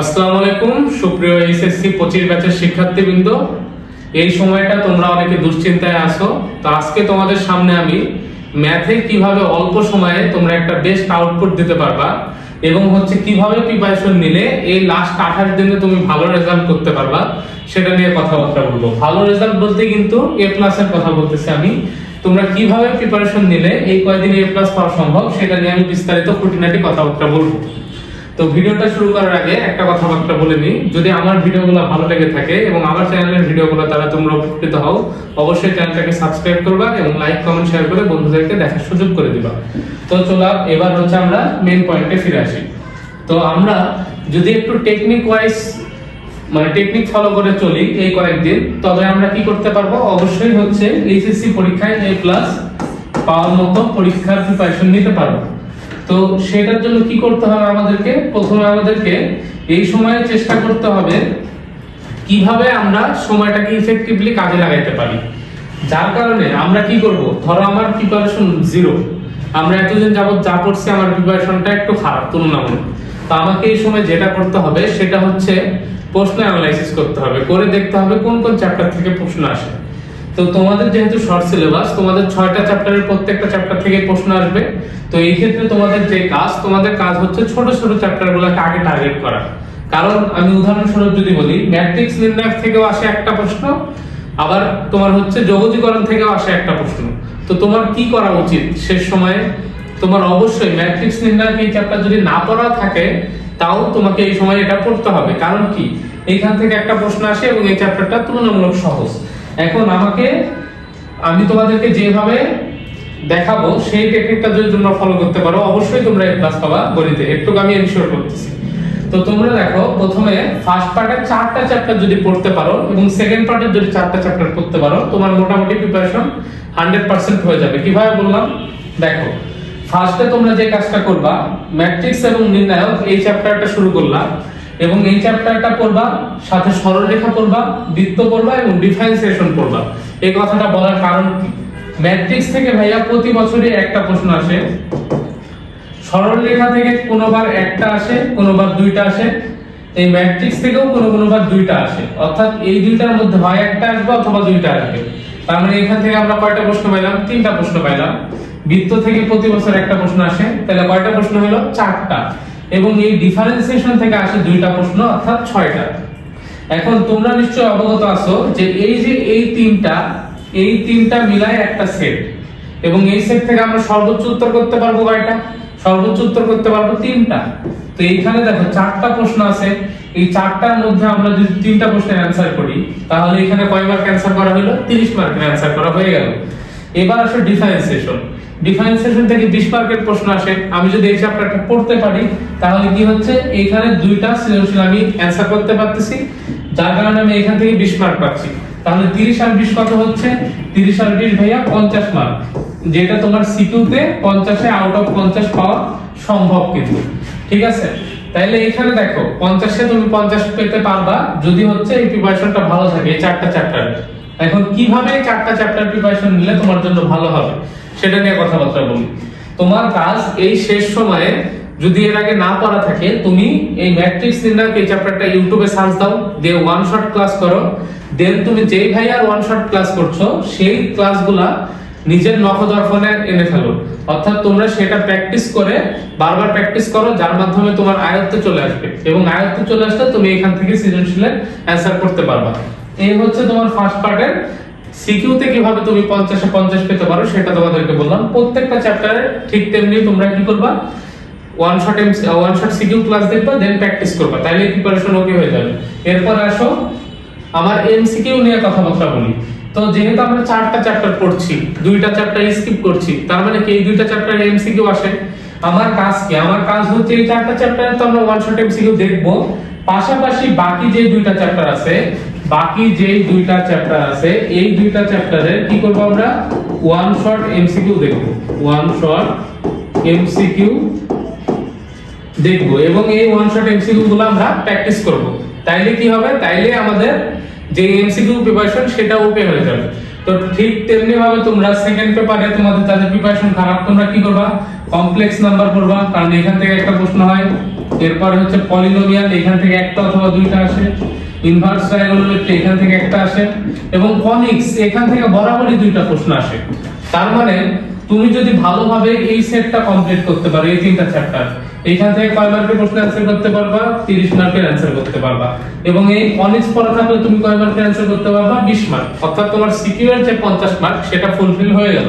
আসসালামু আলাইকুম, সুপ্রিয় এইচএসসি পঁচিশ ব্যাচের শিক্ষার্থীবৃন্দ। এই সময়টা তোমরা অনেকে দুশ্চিন্তায় আছো। তো আজকে তোমাদের সামনে আমি ম্যাথে কীভাবে অল্প সময়ে তোমরা একটা বেস্ট আউটপুট দিতে পারবা এবং হচ্ছে কীভাবে প্রিপারেশন নিলে এই লাস্ট আঠাশ দিনে তুমি ভালো রেজাল্ট করতে পারবা, সেটা নিয়ে কথাবার্তা বলব। ভালো রেজাল্ট বলতে কিন্তু এ প্লাসের কথা বলতেছি আমি। তোমরা কীভাবে প্রিপারেশন নিলে এই কয়দিনে এ প্লাস পাওয়া সম্ভব, সেটা নিয়ে আমি বিস্তারিত খুঁটিনাটি কথাবার্তা বলব। তো ভিডিওটা শুরু করার আগে একটা কথাবার্তা বলে নিই। যদি আমার ভিডিওগুলো ভালো লেগে থাকে এবং আমার চ্যানেলের ভিডিওগুলো তারা তোমরা উপকৃত হও, অবশ্যই চ্যানেলটাকে সাবস্ক্রাইব করবা এবং লাইক, কমেন্ট, শেয়ার করে বন্ধুদেরকে দেখার সুযোগ করে দিবা। তো চলো, এবার হচ্ছে আমরা মেন পয়েন্টে ফিরে আসি। তো আমরা যদি একটু টেকনিক ওয়াইজ মানে টেকনিক ফলো করে চলি এই কয়েকদিন, তবে আমরা কি করতে পারব? অবশ্যই হচ্ছে এইচএসসি পরীক্ষায় এ প্লাস পাওয়ার মতো পরীক্ষার প্রিপারেশন নিতে পারব। তো সেটার জন্য কি করতে হবে আমাদেরকে? প্রথমে আমাদেরকে এই সময়ে চেষ্টা করতে হবে কীভাবে আমরা সময়টাকে ইফেক্টিভলি কাজে লাগাইতে পারি। যার কারণে আমরা কি করব? ধরো আমার প্রিপারেশন জিরো আমরা এতদিন যাবত যা পড়ছি আমার প্রিপারেশনটা একটু খারাপ, তুলনামূলক। তো আমাকে এই সময় যেটা করতে হবে, সেটা হচ্ছে প্রশ্ন অ্যানালাইসিস করতে হবে। করে দেখতে হবে কোন কোন চ্যাপ্টার থেকে প্রশ্ন আসে। তো তোমাদের যেহেতু শর্ট সিলেবাস তোমাদের ছয়টা চ্যাপ্টারের প্রত্যেকটা চ্যাপ্টার থেকে প্রশ্ন আসবে। তো এই ক্ষেত্রে তোমাদের যে কাজ, তোমাদের কাজ হচ্ছে ছোট ছোট চ্যাপ্টারগুলোকে আগে টার্গেট করা। কারণ আমি উদাহরণস্বরূপ যদি বলি ম্যাট্রিক্স নির্ণায়ক থেকেও আসে একটা প্রশ্ন, আবার তোমার হচ্ছে যোগজীকরণ থেকেও আসে একটা প্রশ্ন। তো তোমার কি করা উচিত শেষ সময়ে? তোমার অবশ্যই ম্যাট্রিক্স নির্ণায়ক এই চ্যাপ্টার যদি না পড়া থাকে, তাও তোমাকে এই সময় এটা পড়তে হবে। কারণ কি? এইখান থেকে একটা প্রশ্ন আসে এবং এই চ্যাপ্টারটা তুলনামূলক সহজ। এখন আমাকে, আমি তোমাদেরকে যেভাবে দেখাবো সেই টেকনিকটা যদি তোমরা ফলো করতে পারো, অবশ্যই তোমরা এ প্লাস পাবা গণিতে। একটু আমি এনশিওর করতেছি। তো তোমরা দেখো, প্রথমে ফার্স্ট পার্টের চারটা চ্যাপ্টার যদি পড়তে পারো এবং সেকেন্ড পার্টের যদি চারটা চ্যাপ্টার পড়তে পারো, তোমার মোটামুটি প্রিপারেশন হান্ড্রেড পার্সেন্ট হয়ে যাবে। কীভাবে বললাম? দেখো ফার্স্টে তোমরা যে কাজটা করবা ম্যাট্রিক্স এবং নির্ণায়ক এই চ্যাপ্টারটা শুরু করলা। এবং এই চ্যাপ্টারটা পড়বা, সাথে সরলরেখা পড়বা, বৃত্ত পড়বা এবং ডিফারেন্সিয়েশন পড়বা। এই কথাটা বলার কারণ কি? ম্যাট্রিক্স থেকে ভাইয়া প্রতি বছরই একটা প্রশ্ন আসে। সরলরেখা থেকে কোনোবার একটা আসে, কোনোবার দুইটা আসে। এই ম্যাট্রিক্স থেকেও কোনো কোনোবার দুইটা আসে। অর্থাৎ এই দুইটার মধ্যে হয় একটা আসবে অথবা দুইটা আসবে। তার মানে এখান থেকে আমরা কয়টা প্রশ্ন পাইলাম? তিনটা প্রশ্ন পাইলাম। বৃত্ত থেকে প্রতি বছর একটা প্রশ্ন আসে। তাহলে কয়টা প্রশ্ন হলো? চারটা। এবং এই ডিফারেন্সিয়েশন থেকে আসে দুইটা প্রশ্ন, অর্থাৎ ছয়টা। এখন তোমরা নিশ্চয় অবগত আছো যে এই যে এই তিনটা এই তিনটা মিলায় একটা সেট এবং এই সেট থেকে আমরা সর্বোচ্চ উত্তর করতে পারব কয়টা? সর্বোচ্চ উত্তর করতে পারব তিনটা। তো এইখানে দেখো, চারটা প্রশ্ন আছে। এই চারটার মধ্যে আমরা যদি তিনটা প্রশ্নের অ্যান্সার করি, তাহলে এখানে কয় মার্ক অ্যান্সার করা হলো? 30 মার্কের অ্যান্সার করা হয়ে গেল। এবার আসো ডিফারেন্সিয়েশন ডিফারেন্সিয়েশন থেকে 20 মার্কের প্রশ্ন আসে। আমি যদি এই চ্যাপ্টারটা পড়তে পারি, তাহলে কি হচ্ছে? এইখানে দুইটা সৃজনশীল আমি অ্যান্সার করতে পারতেছি। যার কারণে আমি এখান থেকে 20 মার্ক পাচ্ছি। তাহলে 30 আর 20 কত হচ্ছে? 30 আর 20 ভাইয়া 50 মার্ক যেটা তোমার সিকিউতে 50 এ আউট অফ 50 পাওয়া সম্ভব কিন্তু। ঠিক আছে? তাইলে এখানে দেখো 50 এ তুমি 50 পেতে পারবা। যদি হচ্ছে এই প্রিপারেশনটা ভালো থাকে, এই চারটা চ্যাপ্টার এখন কীভাবে চারটা চ্যাপ্টার প্রিপারেশন নিলে তোমার জন্য ভালো হবে, সেটা নিয়ে কথাবার্তা বলি। তোমার কাজ এই শেষ সময়ে যদি এর আগে না পড়া থাকে, তুমি এই ম্যাট্রিক্স নির্ণায়ক এই চ্যাপ্টারটা ইউটিউবে সার্চ দাও, দিয়ে ওয়ান শট ক্লাস করো দেন তুমি যেই ভাই আর ওয়ান শট ক্লাস করছ, সেই ক্লাসগুলা নিজের নখদর্পণে এনে ফেলো। অর্থাৎ তোমরা সেটা প্র্যাকটিস করে, বারবার প্র্যাকটিস করো, যার মাধ্যমে তোমার আয়ত্তে চলে আসবে। এবং আয়ত্তে চলে আসলে তুমি এখান থেকে সৃজনশীলের অ্যান্সার করতে পারবা। এই হচ্ছে তোমার ফার্স্ট পার্টের সিকিউতে কীভাবে তুমি পঞ্চাশে পঞ্চাশ পেতে পারো সেটা তোমাদেরকে বললাম। প্রত্যেকটা চ্যাপ্টারে ঠিক তেমনি তোমরা কি করবা? One shot M one shot CQ class দেখবা দেন প্র্যাকটিস করবা। তাইলে প্রিপারেশন ওকে হয়ে যাবে। এরপর আসো, আমার এমসিকিউ নিয়ে কথাবার্তা বলি। তো যেহেতু আমরা চারটা চ্যাপ্টার পড়ছি, দুইটা চ্যাপ্টার স্কিপ করছি, তার মানে কি এই দুইটা চ্যাপ্টারে এমসিকিউ আসে? আমার কাজ কি? আমার কাজ হচ্ছে এই চারটা চ্যাপ্টারে তো আমরা ওয়ান শট এমসিকিউ দেখব। পাশাপাশি বাকি যে দুইটা চ্যাপ্টার আছে বাকি যে দুইটা চ্যাপ্টার আছে, এই দুইটা চ্যাপ্টারে কি করব আমরা? ওয়ান শট এমসিকিউ দেখব। ওয়ান শট এমসিকিউ দেখব এবং এই ওয়ান শট এমসিকিউ গুলো আমরা প্র্যাকটিস করব। তাইলে কি হবে? তাইলে আমাদের যে এমসিকিউ প্রিপারেশন সেটা ওকে হয়ে যাবে। তো ঠিক তেমনি ভাবে তোমরা সেকেন্ড পেপারে তোমাদের যাদের প্রিপারেশন খারাপ, তোমরা কি করবা? কমপ্লেক্স নাম্বার করবা, কারণ এখান থেকে একটা প্রশ্ন হয়। এরপর হচ্ছে পলিনোমিয়াল এখান থেকে একটা অথবা দুইটা আসে। ইনভার্স ট্রায়াঙ্গোনোমেট্রি এখান থেকে একটা আসে এবং কনিক্স এখান থেকে বরাবরই দুইটা প্রশ্ন আসে। তার মানে তুমি যদি ভালোভাবে এই সেটটা কমপ্লিট করতে পারো, এই তিনটা চ্যাপ্টার এইখান থেকে কয় মার্কের প্রশ্ন অ্যান্সার করতে পারবা? 30 মার্কের অ্যান্সার করতে পারবা। এবং এই অনিক্স পড়া থাকলে তুমি কয় মার্কের অ্যান্সার করতে পারবা? 20 মার্ক। অর্থাৎ তোমার সিকিউ এর যে 50 মার্ক, সেটা ফুলফিল হয়ে গেল।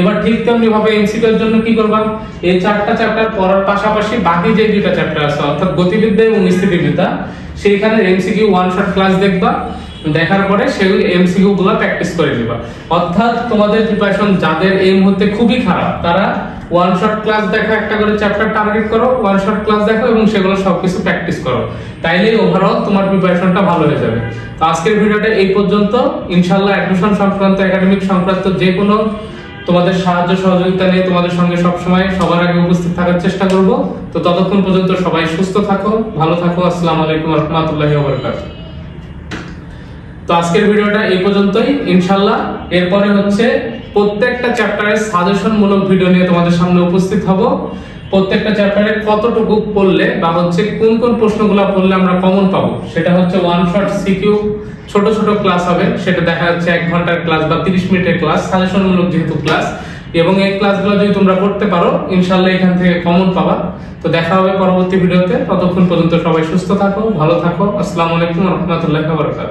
এবার ঠিক তেমনি ভাবে এমসিকিউ এর জন্য কি করবা? এই চারটা চ্যাপ্টার পড়ার পাশাপাশি বাকি যে দুইটা চ্যাপ্টার আছে, অর্থাৎ গতিবিদ্যা এবং স্থিতিবিদ্যা সেইখানে এমসিকিউ ওয়ান শট ক্লাস দেখবা, দেখার পরে সেই এমসিকিউ গুলো প্র্যাকটিস করে নিবা। অর্থাৎ তোমাদের প্রিপারেশন যাদের এই মুহূর্তে খুবই খারাপ, তারা ওয়ান শট ক্লাস দেখো, একটা করে চ্যাপ্টার টার্গেট করো ওয়ান শট ক্লাস দেখো এবং সেগুলো সবকিছু প্র্যাকটিস করো। তাইলেই ওভারঅল তোমার প্রিপারেশনটা ভালো হয়ে যাবে। তো আজকের ভিডিওটা এই পর্যন্ত। ইনশাআল্লাহ অ্যাডমিশন সংক্রান্ত একাডেমিক সংক্রান্ত যে কোনো তোমাদের সাহায্য সহযোগিতা নিয়ে তোমাদের সঙ্গে সবসময় সবার আগে উপস্থিত থাকার চেষ্টা করব। তো ততক্ষণ পর্যন্ত সবাই সুস্থ থাকো, ভালো থাকো। আসসালামু আলাইকুম রহমতুল্লাহি ওয়াবারাকাতুহু তো আজকের ভিডিওটা এই পর্যন্তই। ইনশাল্লাহ এরপরে হচ্ছে প্রত্যেকটা চ্যাপ্টারের সাজেশনমূলক ভিডিও নিয়ে তোমাদের সামনে উপস্থিত হব। প্রত্যেকটা চ্যাপ্টারে কতটুকু পড়লে বা হচ্ছে কোন কোন প্রশ্নগুলো পড়লে আমরা কমন পাবো, সেটা হচ্ছে ওয়ান শট সিকিউ ছোট ছোট ক্লাস হবে। সেটা দেখা যাচ্ছে এক ঘণ্টার ক্লাস বা তিরিশ মিনিটের ক্লাস সাজেশনমূলক যেহেতু ক্লাস এবং এই ক্লাসগুলো যদি তোমরা করতে পারো ইনশাল্লাহ এখান থেকে কমন পাবা। তো দেখা হবে পরবর্তী ভিডিওতে। ততক্ষণ পর্যন্ত সবাই সুস্থ থাকো, ভালো থাকো। আসসালামু আলাইকুম রহমতুল্লাহ বারকাত